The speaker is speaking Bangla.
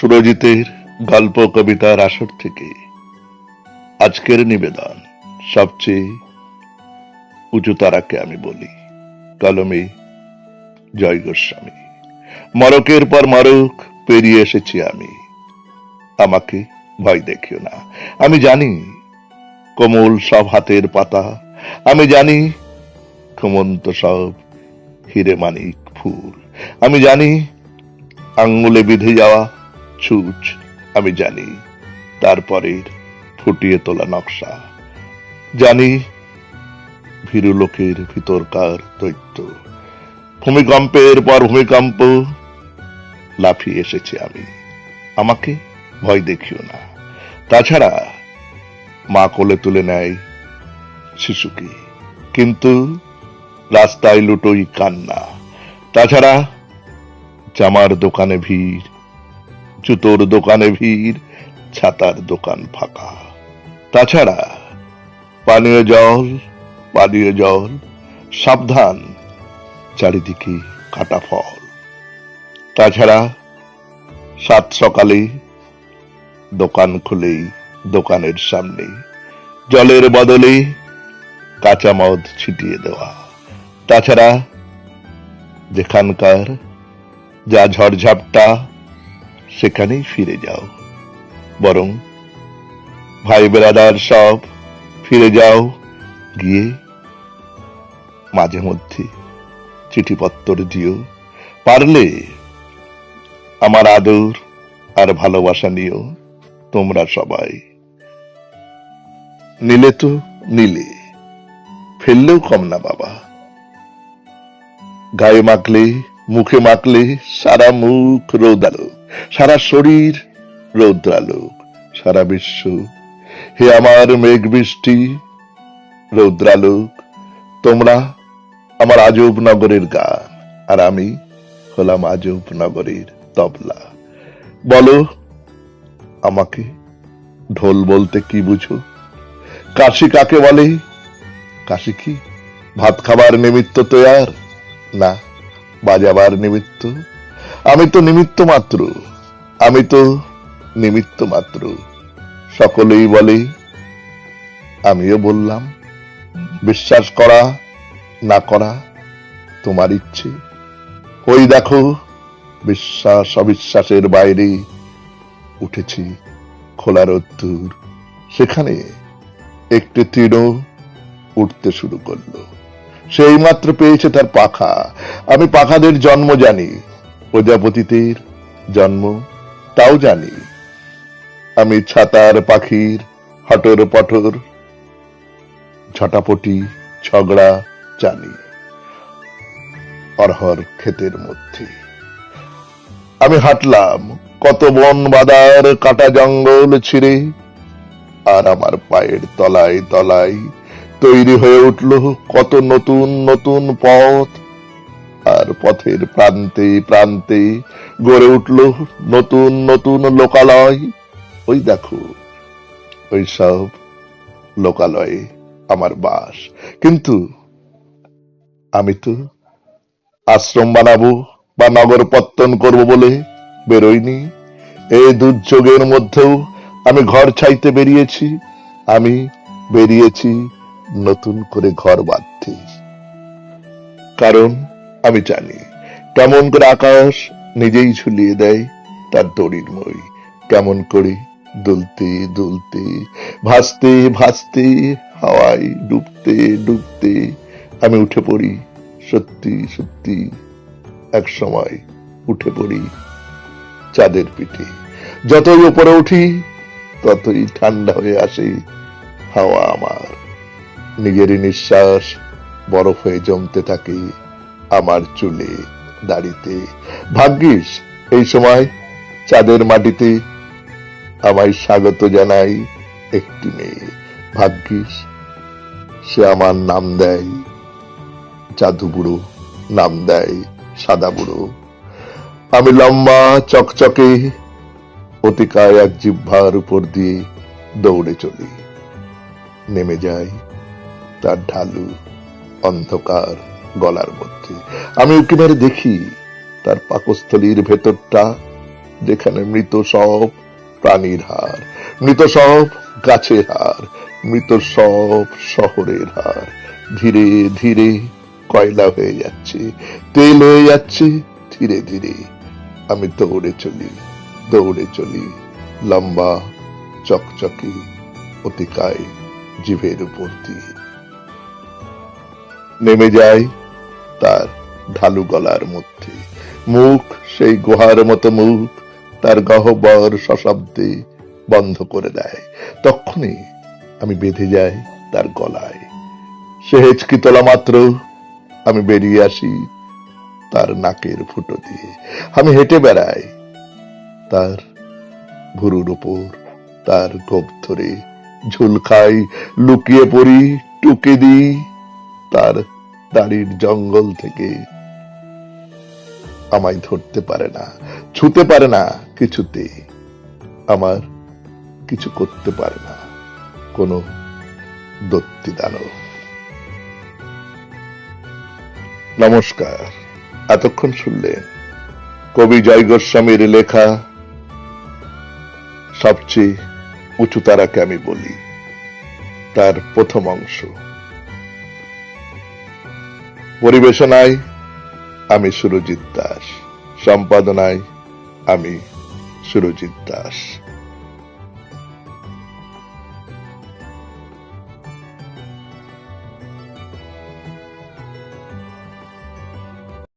সুরজিতের গল্প কবিতার আসর থেকে আজকের নিবেদন। সবচেয়ে উঁচু তারাকে আমি বলি, কলমে জয় গোস্বামী। মরকের পর মরক পেরিয়ে এসেছি আমি। আমাকে ভয় দেখিও না। আমি জানি কোমল সব হাতের পাতা। আমি জানি ঘুমন্ত সব হিরে মানিক ফুল। আমি জানি আঙ্গুলে বিধে যাওয়া ছুঁচ, আমি জানি। তারপরের ফুটিয়ে তোলা নকশা। জানি ভীরু লোকের ভিতরকার দৈত্য। ভূমিকম্পের পর ভূমিকম্প লাফিয়ে এসেছি আমি। আমাকে ভয় দেখিও না। তাছাড়া মা কোলে তুলে নেয় শিশুকে। কিন্তু রাস্তায় লুটোই কান্না। তাছাড়া জামার দোকানে ভিড় জুতোর দোকানে ভিড়, ছাতার দোকান ফাঁকা। তাছাড়া পানীয় জল পানীয় জল, সাবধান, চারিদিকে কাটা ফল। তাছাড়া সাত সকালে দোকান খুলেই দোকানের সামনে জলের বদলে কাঁচা মদ ছিটিয়ে দেওয়া। তাছাড়া যেখানকার যা ঝড়ঝাপটা সেখানেই ফিরে যাও। বরং ভাই বেড়াদার সব ফিরে যাও। গিয়ে মাঝে মধ্যে চিঠিপত্তর দিও। পারলে আমার আদর আর ভালোবাসা নিও তোমরা সবাই। নিলে তো নিলে, ফেললেও কম না বাবা। গায়ে মাখলে, মুখে মাখলে সারা মুখ রৌদালো। সারা শরীর রৌদ্রালো, সারা বিশ্ব। হে আমার মেঘ বৃষ্টি রৌদ্রালোক তোমরা আমার আজব নগরের গান, আর আমি হলাম আজব নগরের তবলা। বলো, আমাকে ঢোল বলতে কি বুঝো? কাশি কাকে বলে? কাশি কি? ভাত খাবার নিমিত্ত তৈয়ার? না, বাজাবার নিমিত্ত? আমি তো নিমিত্ত মাত্র, আমি তো নিমিত্ত মাত্র। সকলেই বলে, আমিও বললাম, বিশ্বাস করা না করা তোমার ইচ্ছে। ওই দেখো, বিশ্বাস অবিশ্বাসের বাইরে উঠেছি খোলা রোদ্দুর। সেখানে একটি তীর উঠতে শুরু করল। সেই মাত্র পেয়েছে তার পাখা। আমি পাখাদের জন্ম জানি। প্রজাপতিদের জন্ম, তাও জানি। আমি ছাতার পাখির, হটর পটর ঝটাপটি, ঝগড়া জানি, অরহর ক্ষেতের মধ্যে। আমি হাঁটলাম, কত বন বাদার কাটা জঙ্গল ছিঁড়ে, আর আমার পায়ের তলায় তলায় তৈরি হয়ে উঠল কত নতুন নতুন পথ আর পথের প্রান্তে প্রান্তে গড়ে উঠল নতুন নতুন লোকালয়। ওই দেখো, ওই সব লোকালয়ে আমার বাস। কিন্তু আমি তো আশ্রম বানাবো বা নগর পত্তন করব বলে বেরোইনি। এই দুর্যোগের মধ্যেও আমি ঘর ছাইতে বেরিয়েছি। আমি বেরিয়েছি নতুন করে ঘর বাঁধতে। কারণ আমি জানি। কেমন করে আকাশ নিজেই ঝুলিয়ে দেয় তার দড়ির মই। কেমন করে দুলতে দুলতে, ভাসতে ভাসতে, হাওয়ায় ডুবতে ডুবতে আমি উঠে পড়ি, সত্যি সত্যি এক সময় উঠে পড়ি চাঁদের পিঠে। যতই উপরে উঠি, ততই ঠান্ডা হয়ে আসে হাওয়া আমার। নিজেরই নিঃশ্বাস বরফ হয়ে জমতে থাকে আমার চুলে দাড়িতে। ভাগ্যিস, এই সময় চাঁদের মাটিতে আমায় স্বাগত জানাই একটি মেয়ে। ভাগ্যিস, সে আমার নাম দেয়, জাদু বুড়ো নাম দেয় সাদা বুড়ো। আমি লম্বা, চকচকে, অতিকায় এক জিহ্বার উপর দিয়ে দৌড়ে চলি। নেমে যাই তার ঢালু অন্ধকার গলার মধ্যে। আমি উকি মেরে দেখি তার পাকস্থলীর ভেতরটা যেখানে মৃত সব প্রাণীর হার মৃত সব গাছের হার মৃত সব শহরের হার ধীরে ধীরে কয়লা হয়ে যাচ্ছে, তেল হয়ে যাচ্ছে, ধীরে ধীরে আমি দৌড়ে চলি দৌড়ে চলি, লম্বা, চকচকে, অতিকায় জিভের উপর দিয়ে। নেমে যায় তার ঢালু গলার মধ্যে। মুখ সেই গুহার মতো মুখ, তার গহ্বর সশব্দে বন্ধ করে দেয়। তখনই আমি বেঁধে যাই তার গলায়। সে হেঁচকি তোলা মাত্র? আমি বেরিয়ে আসি তার নাকের ফুটো দিয়ে। আমি হেঁটে বেড়াই তার ভুরুর উপর। তার গোপ ধরে ঝুল খাই, লুকিয়ে পড়ি, টুকে দিই তার দাড়ির জঙ্গল থেকে আমায় ধরতে পারে না, ছুতে পারে না কিছুতে। আমার কিছু করতে পারে না, কোনো দত্তি দানব নমস্কার। এতক্ষণ শুনলেন কবি জয় গোস্বামীর লেখা সবচেয়ে উঁচু তারাকে আমি বলি, তার প্রথম অংশ। পরিবেশনায় আমি সুরজিৎ দাস সম্পাদনায় আমি সুরজিৎ দাস।